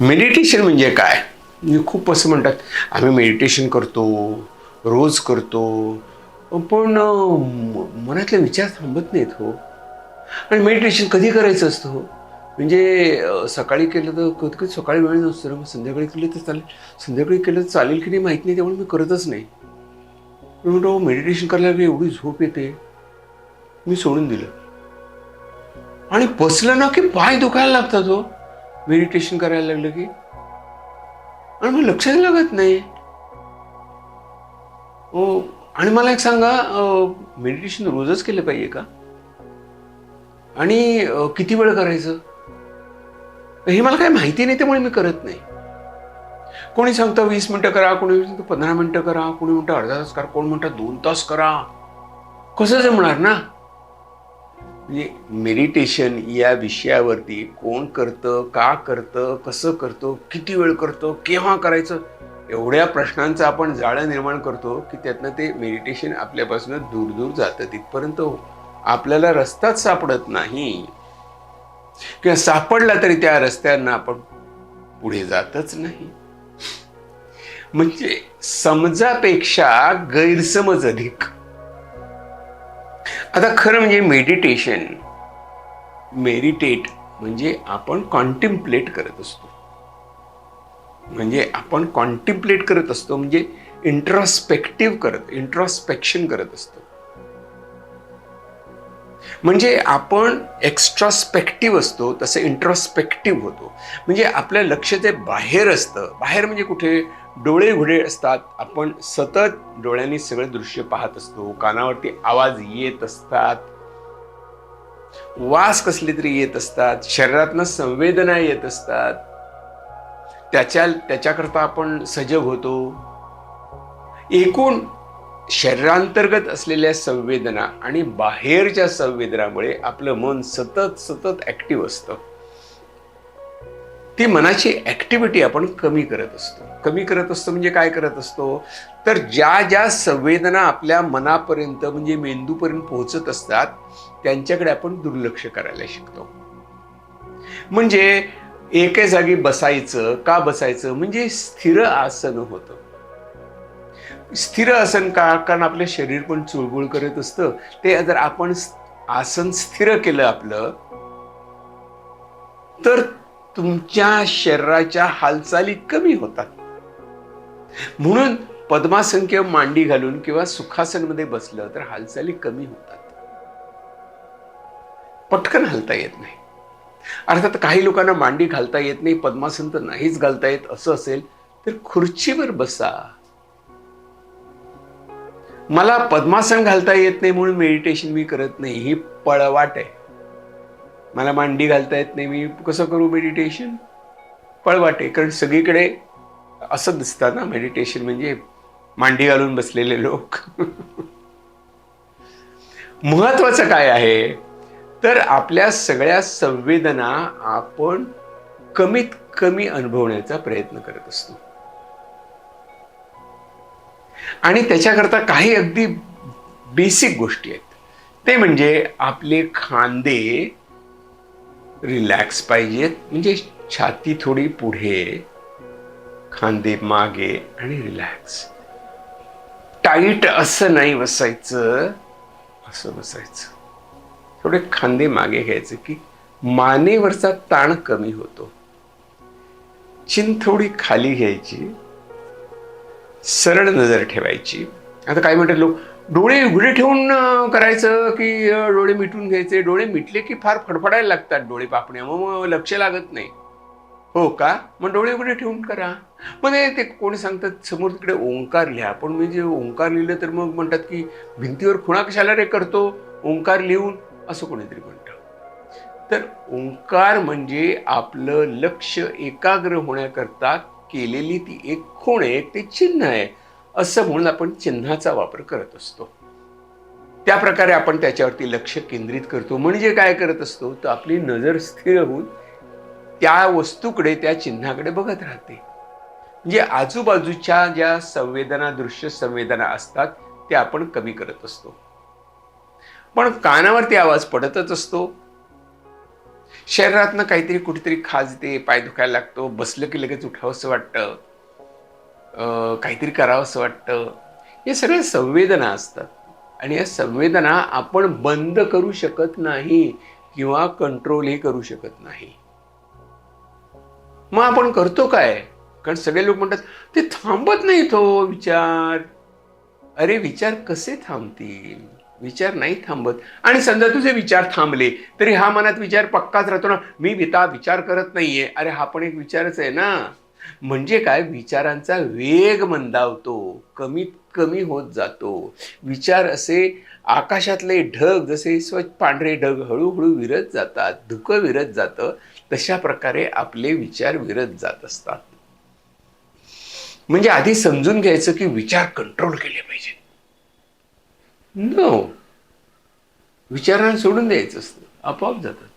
Meditation म्हणजे काय? मी खूप असं म्हणतात आम्ही मेडिटेशन करतो रोज करतो. पण मनातले विचार थांबत नाहीत हो. आणि मेडिटेशन कधी करायचं असतं हो? म्हणजे सकाळी केलं तर कधी कधी सकाळी वेळ नसतो ना मग संध्याकाळी केलं तर चालेल. संध्याकाळी केलं तर चालेल की नाही माहीत नाही त्यामुळे मी करतच नाही. मी म्हणतो मेडिटेशन करायला एवढी झोप येते. मी सोडून दिलं. आणि बसलं ना की पाय दुखायला लागतात हो. मेडिटेशन करायला लागलं की? आणि मग लक्षच लागत नाही. हो आणि मला एक सांगा मेडिटेशन रोजच केलं पाहिजे का? आणि किती वेळ करायचं? हे मला काही माहिती नाही त्यामुळे मी करत नाही. कोणी सांगतं वीस मिनटं करा कोणी सांगतं पंधरा मिनटं करा कोणी म्हणतं अर्धा तास करा कोण म्हणतं दोन तास करा. कसं जमणार ना? म्हणजे मेडिटेशन या विषयावरती कोण करतं का करतं कसं करतं किती वेळ करतं केव्हा करायचं एवढ्या प्रश्नांचं आपण जाळं निर्माण करतो की त्यातनं ते मेडिटेशन आपल्यापासून दूर दूर जातं तिथपर्यंत हो. आपल्याला रस्ताच सापडत नाही. किंवा सापडला तरी त्या रस्त्यांना आपण पुढे जातच नाही. म्हणजे समजापेक्षा गैरसमज अधिक. आता खरं म्हणजे मेडिटेशन मेडिटेट म्हणजे आपण कॉन्टिम्प्लेट करत असतो. म्हणजे आपण कॉन्टिम्प्लेट करत असतो म्हणजे इंट्रॉस्पेक्टिव्ह करत इंट्रॉस्पेक्शन करत असतो. म्हणजे आपण एक्स्ट्रॉस्पेक्टिव्ह असतो तसं इंट्रॉस्पेक्टिव्ह होतो. म्हणजे आपलं लक्ष ते बाहेर असतं बाहेर म्हणजे कुठे? डोळे घुडे असतात. आपण सतत डोळ्यांनी सगळं दृश्य पाहत असतो कानावरती आवाज येत असतात. वास कसले तरी येत असतात शरीरातनं संवेदना येत असतात. त्याच्या त्याच्याकरता आपण सजग होतो. एकूण शरीरांतर्गत असलेल्या संवेदना आणि बाहेरच्या संवेदनामुळे आपलं मन सतत सतत ऍक्टिव्ह असतं. ती मनाची ऍक्टिव्हिटी आपण कमी करत असतो. कमी करत असतो म्हणजे काय करत असतो? तर ज्या ज्या संवेदना आपल्या मनापर्यंत म्हणजे मेंदूपर्यंत पोहोचत असतात त्यांच्याकडे आपण दुर्लक्ष करायला शिकतो. म्हणजे एके जागी बसायचं का बसायचं? म्हणजे स्थिर आसन होतं. स्थिर आसन का? कारण आपलं शरीर पण चुळबुळ करत असतं. ते जर आपण आसन स्थिर केलं आपलं तर तुमच्या शरीराच्या हालचाली कमी होतात. म्हणून पद्मासन किंवा मांडी घालून किंवा सुखासनमध्ये बसलं तर हालचाली कमी होतात. पटकन हलता येत नाही. अर्थात काही लोकांना मांडी घालता येत नाही पद्मासन तर नाहीच घालता येत. असं असेल तर खुर्चीवर बसा. मला पद्मासन घालता येत नाही म्हणून मेडिटेशन मी करत नाही. ही पळवाट आहे. मला मांडी घालता येत नाही. मी कसं करू मेडिटेशन पळवाट आहे. कारण सगळीकडे असं दिसतात ना मेडिटेशन म्हणजे मांडी घालून बसलेले लोक. महत्वाचं काय आहे? तर आपल्या सगळ्या संवेदना आपण कमीत कमी अनुभवण्याचा प्रयत्न करत असतो. आणि त्याच्याकरता काही अगदी बेसिक गोष्टी आहेत. ते म्हणजे आपले खांदे रिलॅक्स पाहिजेत. म्हणजे छाती थोडी पुढे खांदे मागे आणि रिलॅक्स टाईट असं नाही बसायचं असं बसायचं. थोडे खांदे मागे घ्यायचे की मानेवरचा ताण कमी होतो. चिन थोडी खाली घ्यायची. सरळ नजर ठेवायची. आता काय म्हणतात लोक डोळे उघडे ठेवून करायचं की डोळे मिटून घ्यायचे? डोळे मिटले की फार फडफडायला लागतात डोळे पापण्या मग लक्ष लागत नाही. हो का? मग डोळे उघडे ठेवून करा. मग हे ते कोणी सांगतात समोर तिकडे ओंकार लिहा. पण मी जे ओंकार लिहिलं तर मग म्हणतात की भिंतीवर खुणा कशाला रे करतो? ओंकार लिहून असं कोणीतरी म्हणतं. तर ओंकार म्हणजे आपलं लक्ष एकाग्र होण्याकरता केलेली ती एक खूण आहे ते चिन्ह आहे असं म्हणून आपण चिन्हाचा वापर करत असतो. त्या प्रकारे आपण त्याच्यावरती लक्ष केंद्रित करतो. म्हणजे काय करत असतो? तर आपली नजर स्थिर होऊन त्या वस्तूकडे त्या चिन्हाकडे बघत राहते. म्हणजे आजूबाजूच्या ज्या संवेदना दृश्य संवेदना असतात त्या आपण कमी करत असतो. पण कानावरती आवाज पडतच असतो. शरीरातनं काहीतरी कुठेतरी खाज येते पाय दुखायला लागतो बसलं की लगेच उठावंसं वाटतं काहीतरी करावंसं वाटतं. हे सगळ्या संवेदना असतात. आणि या संवेदना आपण बंद करू शकत नाही किंवा कंट्रोलही करू शकत नाही. मग आपण करतो काय? कारण सगळे लोक म्हणतात ते थांबत नाही तो हो, विचार. अरे विचार कसे थांबतील? विचार नाही थांबत. आणि समजा तुझे विचार थांबले तरी हा मनात विचार पक्काच राहतो ना मी विता विचार करत नाहीये. अरे हा पण एक विचारच आहे ना. म्हणजे काय? विचारांचा वेग मंदावतो कमीत कमी होत जातो. विचार असे आकाशातले ढग जसे स्वच्छ पांढरे ढग हळूहळू विरत जातात धुकं विरत जातं तशा प्रकारे आपले विचार विरत जात असतात. म्हणजे आधी समजून घ्यायचं की विचार कंट्रोल केले पाहिजेत. नो विचारांना सोडून द्यायचं असतं. आपोआप जातात.